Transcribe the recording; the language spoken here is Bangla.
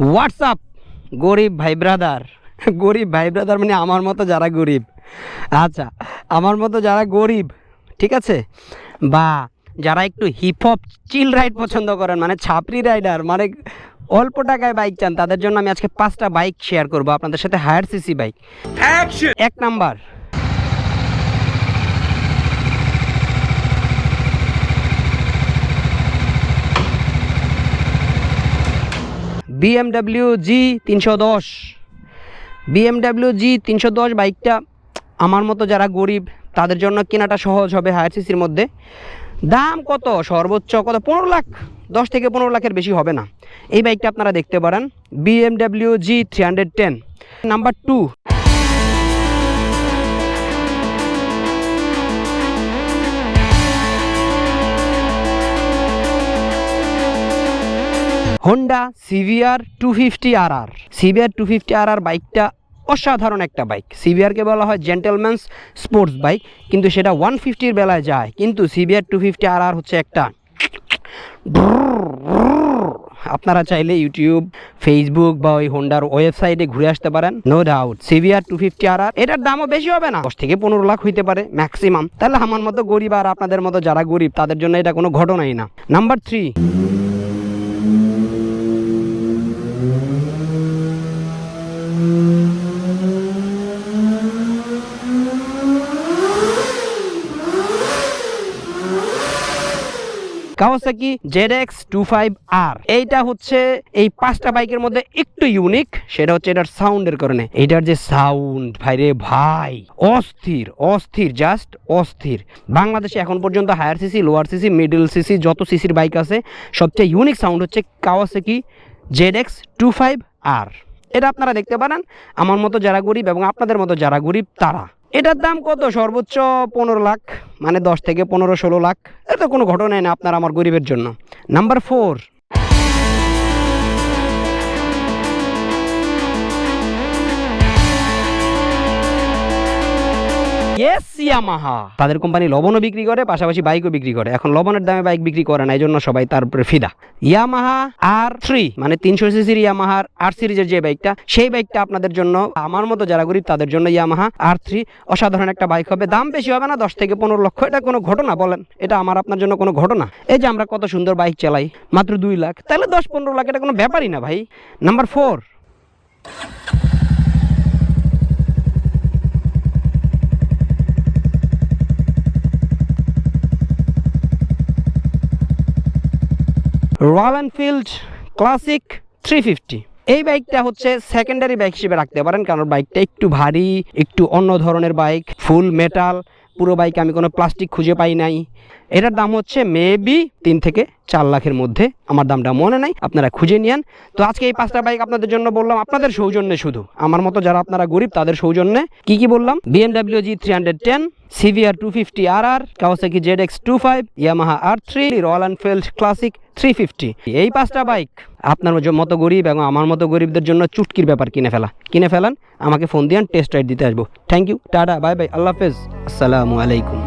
হোয়াটসঅ্যাপ। গরিব ভাই ব্রাদার। গরিব ভাই ব্রাদার মানে আমার মতো যারা গরিব। আচ্ছা আমার মতো যারা গরিব ঠিক আছে? বা যারা একটু হিপ হপ চিল রাইড পছন্দ করেন মানে ছাপরি রাইডার মানে অল্প টাকায় বাইক চান তাদের জন্য আমি আজকে পাঁচটা বাইক শেয়ার করব আপনাদের সাথে হায়ার সিসি বাইক এক নাম্বার বিএমডাব্লিউ জি তিনশো দশ। বিএমডাব্লিউ জি তিনশো দশ বাইকটা আমার মতো যারা গরিব, তাদের জন্য কেনাটা সহজ হবে হায়ার সিসির মধ্যে। দাম কত? সর্বোচ্চ কত? পনেরো লাখ, দশ থেকে পনেরো লাখের বেশি হবে না। এই বাইকটা আপনারা দেখতে পারেন BMW G three hundred ten number two Honda CBR two fifty R R CBR two fifty R R বাইকটা অসাধারণ একটা বাইক সিভিআরকে বলা হয় জেন্টেলম্যানস স্পোর্টস বাইক কিন্তু সেটা ওয়ান ফিফটির বেলায় যায়। কিন্তু CBR two fifty R R হচ্ছে একটা আপনারা চাইলে ইউটিউব ফেসবুক বা ওই হোন্ডার ওয়েবসাইটে ঘুরে আসতে পারেন। No doubt CBR two fifty R R এটার দামও বেশি হবে না। দশ থেকে পনেরো লাখ হইতে পারে ম্যাক্সিমাম তাহলে আমার মতো গরিব আর আপনাদের মতো যারা গরিব, তাদের জন্য এটা কোনো ঘটনাই না। Number three Kawasaki Z X two five R এইটা হচ্ছে এই পাঁচটা বাইকের মধ্যে একটু ইউনিক সেটা হচ্ছে এটার সাউন্ডের কারণে। এটার যে সাউন্ড ভাই রে ভাই, অস্থির অস্থির জাস্ট অস্থির। বাংলাদেশে এখন পর্যন্ত higher CC lower CC middle CC যত সিসির বাইক আছে, সবচেয়ে ইউনিক সাউন্ড হচ্ছে Kawasaki Z X two five R এটা আপনারা দেখতে পারেন। আমার মতো যারা গরিব এবং আপনাদের মতো যারা গরিব, তারা। এটার দাম কত? সর্বোচ্চ পনেরো লাখ মানে দশ থেকে পনেরো ষোলো লাখ। এটা কোনো ঘটনাই না আপনার, আমার গরিবের জন্য। নাম্বার ফোর ইয়ামাহা তাদের কোম্পানি লবণও বিক্রি করে, পাশাপাশি বাইকও বিক্রি করে। এখন লবণের দামে বাইক বিক্রি করে না এই জন্য সবাই তার ফিদা। ইয়ামাহা আর থ্রি মানে তিনশো সিসির ইয়ামাহার আর সিরিজের যে বাইকটা, সেই বাইকটা আপনাদের জন্য, আমার মতো যারা গরিব, তাদের জন্য ইয়ামাহা আর থ্রি অসাধারণ একটা বাইক হবে। দাম বেশি হবে না, দশ থেকে পনেরো লক্ষ, এটা কোনো ঘটনা বলেন? এটা আমার, আপনার জন্য কোনো ঘটনা? এই যে আমরা কত সুন্দর বাইক চালাই, মাত্র দুই লাখ। তাহলে দশ পনেরো লাখ, এটা কোনো ব্যাপারই না ভাই। Number four Royal Enfield Classic three fifty এই বাইকটা হচ্ছে সেকেন্ডারি বাইক হিসেবে রাখতে পারেন, কারণ বাইকটা একটু ভারী, একটু অন্য ধরনের বাইক ফুল মেটাল পুরো বাইক আমি কোনো প্লাস্টিক খুঁজে পাই নাই। এটার দাম হচ্ছে মেবি তিন থেকে চার লাখের মধ্যে আমার দামটা মনে নাই, আপনারা খুঁজে নিয়েন। তো আজকে এই পাঁচটা বাইক আপনাদের জন্য বললাম, আপনাদের সৌজন্যে শুধু। আমার মতো যারা আপনারা গরিব, তাদের সৌজন্যে। কি কি বললাম? BMW G three hundred ten CBR two fifty R R Kawasaki Z X two five Yamaha R three Royal Enfield Classic three fifty এই পাঁচটা বাইক আপনার মতো গরিব এবং আমার মতো গরিবদের জন্য চুটকির ব্যাপার কিনে ফেলা। কিনে ফেলান, আমাকে ফোন দিয়ান টেস্ট রাইড দিতে আসব। Thank you tata bye bye আল্লাহ হাফেজ, আসসালামু আলাইকুম।